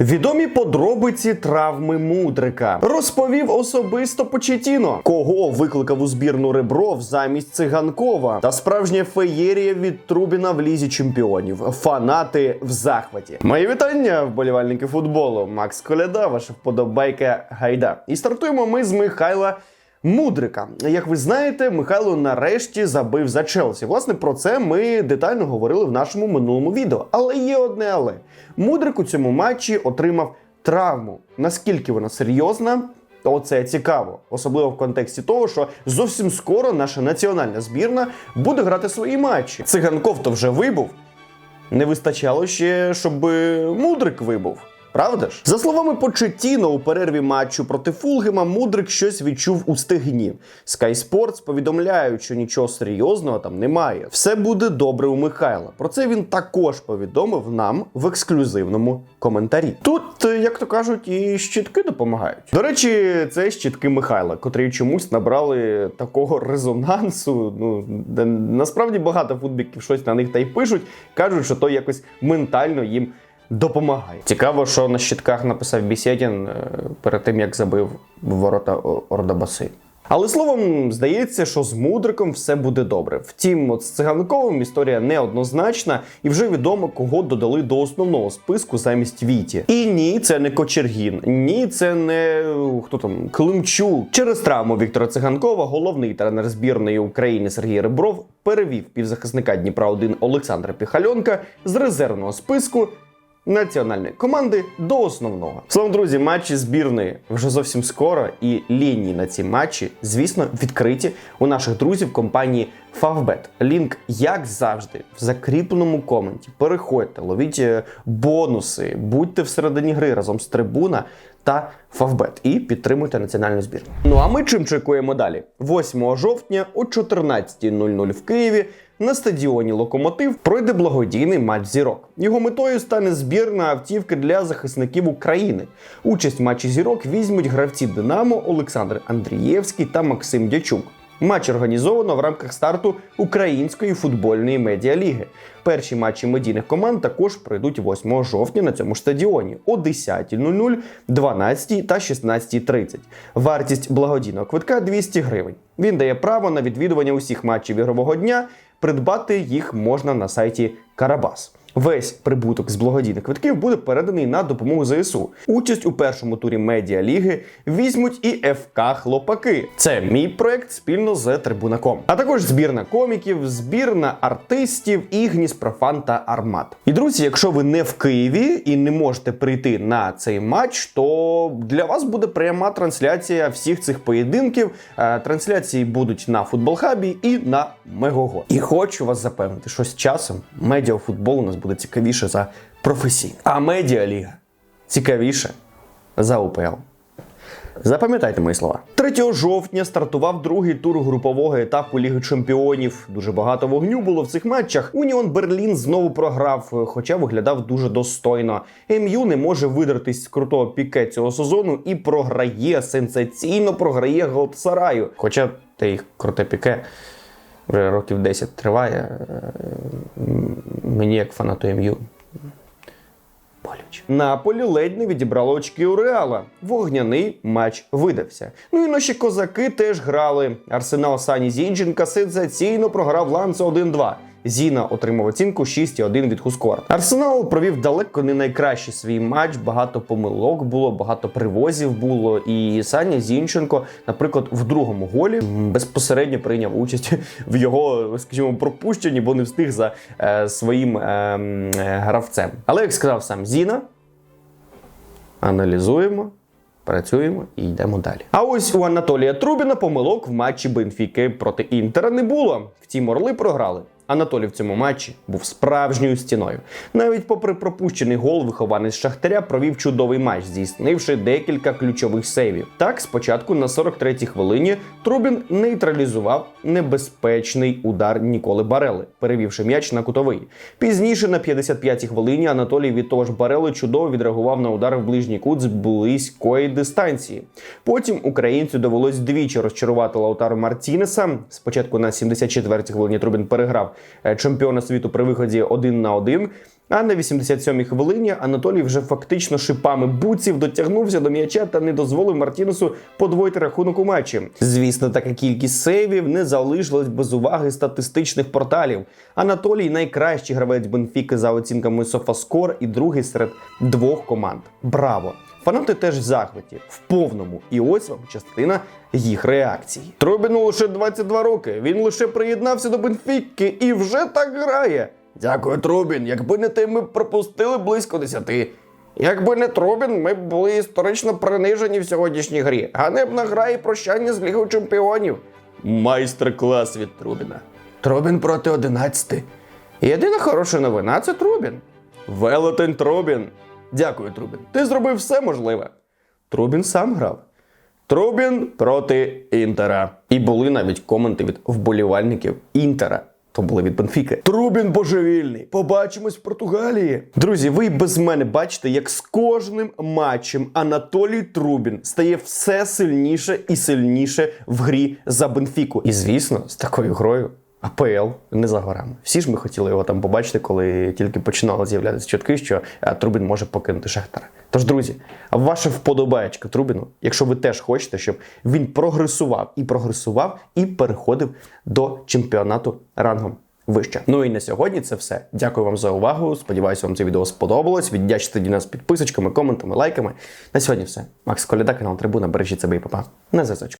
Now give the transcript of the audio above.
Відомі подробиці травми мудрика розповів особисто Почетіно, кого викликав у збірну Ребров замість циганкова, та справжня феєрія від Трубіна в лізі чемпіонів. Фанати в захваті. Мої вітання, вболівальники футболу. Макс Коляда, ваша вподобайка гайда. І стартуємо ми з Михайла. Мудрика, як ви знаєте, Михайло нарешті забив за Челсі. Власне, про це ми детально говорили в нашому минулому відео. Але є одне але Мудрик у цьому матчі отримав травму. Наскільки вона серйозна? Оце цікаво, особливо в контексті того, що зовсім скоро наша національна збірна буде грати свої матчі. Циганков то вже вибув. Не вистачало ще, щоб Мудрик вибув. Правда ж? За словами Почетіно, у перерві матчу проти Фулгема Мудрик щось відчув у стегні. Sky Sports повідомляють, що нічого серйозного там немає. Все буде добре у Михайла. Про це він також повідомив нам в ексклюзивному коментарі. Тут, е, як то кажуть, і щітки допомагають. До речі, це щітки Михайла, котрі чомусь набрали такого резонансу. Ну насправді багато футбіків щось на них та й пишуть, кажуть, що то якось ментально їм допомагає. Цікаво, що на щитках написав Бісєдін е, перед тим, як забив ворота О- Ордабаси. Але словом, здається, що з мудриком все буде добре. Втім, от з циганковим історія неоднозначна, і вже відомо, кого додали до основного списку замість Віті. І ні, це не Кочергін, ні, це не хто там Климчук. Через травму Віктора Циганкова головний тренер збірної України Сергій Ребров перевів півзахисника Дніпра 1 Олександра Піхальонка з резервного списку національної команди до основного. Словом, друзі, матчі збірної вже зовсім скоро, і лінії на ці матчі, звісно, відкриті у наших друзів компанії Favbet. Лінк, як завжди, в закріпленому коменті. Переходьте, ловіть е, бонуси, будьте всередині гри разом з трибуна. Та Favbet і підтримуйте національну збірну. Ну а ми чим чекуємо далі? 8 жовтня о 14.00 в Києві на стадіоні Локомотив пройде благодійний матч зірок. Його метою стане збірна автівки для захисників України. Участь в матчі зірок візьмуть гравці Динамо Олександр Андрієвський та Максим Дячук. Матч організовано в рамках старту Української футбольної медіаліги. Перші матчі медійних команд також пройдуть 8 жовтня на цьому стадіоні о 10.00, 12 та 16.30. Вартість благодійного квитка 200 гривень. Він дає право на відвідування усіх матчів ігрового дня. Придбати їх можна на сайті Карабас. Весь прибуток з благодійних квитків буде переданий на допомогу ЗСУ. Участь у першому турі медіаліги візьмуть і ФК Хлопаки. Це мій проект спільно з Трибунаком. А також збірна коміків, збірна артистів і Гніспрофан та Армат. І друзі, якщо ви не в Києві і не можете прийти на цей матч, то для вас буде пряма трансляція всіх цих поєдинків. Е, Трансляції будуть на футболхабі і на Мегого. І хочу вас запевнити, що з часом медіафутбол у нас буде цікавіше за професійний. А медіаліга цікавіше за УПЛ. Запам'ятайте мої слова. 3 жовтня стартував другий тур групового етапу Ліги Чемпіонів. Дуже багато вогню було в цих матчах. Уніон Берлін знову програв, хоча виглядав дуже достойно. МЮ не може видертись з крутого піке цього сезону і програє сенсаційно програє Галатасараю. Хоча те їх круте піке вже років 10 триває. е, Мені як фанату МЮ боляче. Наполі ледь не відібрало очки у Реала. Вогняний матч видався. Ну і наші козаки теж грали. Арсенал Сані Зінченка сенсаційно програв Ланце 1-2. Зіна отримав оцінку 6,1 від Хускор. Арсенал провів далеко не найкращий свій матч. Багато помилок було, багато привозів було. І Саня Зінченко, наприклад, в другому голі безпосередньо прийняв участь в його, скажімо, пропущенні, бо не встиг за е, своїм е, гравцем. Але як сказав сам Зіна, аналізуємо. Працюємо і йдемо далі. А ось у Анатолія Трубіна помилок в матчі Бенфіки проти Інтера не було. Втім, орли програли. Анатолій в цьому матчі був справжньою стіною. Навіть попри пропущений гол, вихованець Шахтаря провів чудовий матч, здійснивши декілька ключових сейвів. Так, спочатку на 43-й хвилині Трубін нейтралізував небезпечний удар Ніколи Барели, перевівши м'яч на кутовий. Пізніше на 55-й хвилині Анатолій від того ж Барели чудово відреагував на удар в ближній кут з близької дистанції. Потім українцю довелось двічі розчарувати Лаутару Мартінеса. Спочатку на 74-й хвилині Трубін переграв чемпіона світу при виході один на один. А на 87-й хвилині Анатолій вже фактично шипами буців дотягнувся до м'яча та не дозволив Мартінесу подвоїти рахунок у матчі. Звісно, така кількість сейвів не залишилась без уваги статистичних порталів. Анатолій найкращий гравець Бенфіки за оцінками Софаскор і другий серед двох команд. Браво! Фанати теж в захваті, в повному. І ось вам частина їх реакції. Трубіну лише 22 роки. Він лише приєднався до Бенфіки і вже так грає. Дякую, Трубін. Якби не ти, ми б пропустили близько 10. Якби не Трубін, ми б були історично принижені в сьогоднішній грі. Ганебна гра і прощання з Лігою Чемпіонів. Майстер-клас від Трубіна. Трубін проти 11. Єдина хороша новина це Трубін. Велетень Трубін. Дякую, Трубін. Ти зробив все можливе. Трубін сам грав. Трубін проти Інтера. І були навіть коменти від вболівальників Інтера. То були від Бенфіки. Трубін божевільний. Побачимось в Португалії. Друзі, ви без мене бачите, як з кожним матчем Анатолій Трубін стає все сильніше і сильніше в грі за Бенфіку. І звісно, з такою грою. АПЛ не за горами. Всі ж ми хотіли його там побачити, коли тільки починали з'являтися чутки, що е, Трубін може покинути Шахтар. Тож, друзі, а ваша вподобаєчка Трубіну, якщо ви теж хочете, щоб він прогресував і прогресував, і переходив до чемпіонату рангом вище. Ну і на сьогодні це все. Дякую вам за увагу. Сподіваюся, вам це відео сподобалось. Віддячте тоді нас підписочками, коментами, лайками. На сьогодні все. Макс Коляда, канал Трибуна. Бережіть себе і папа. На зв'язочку.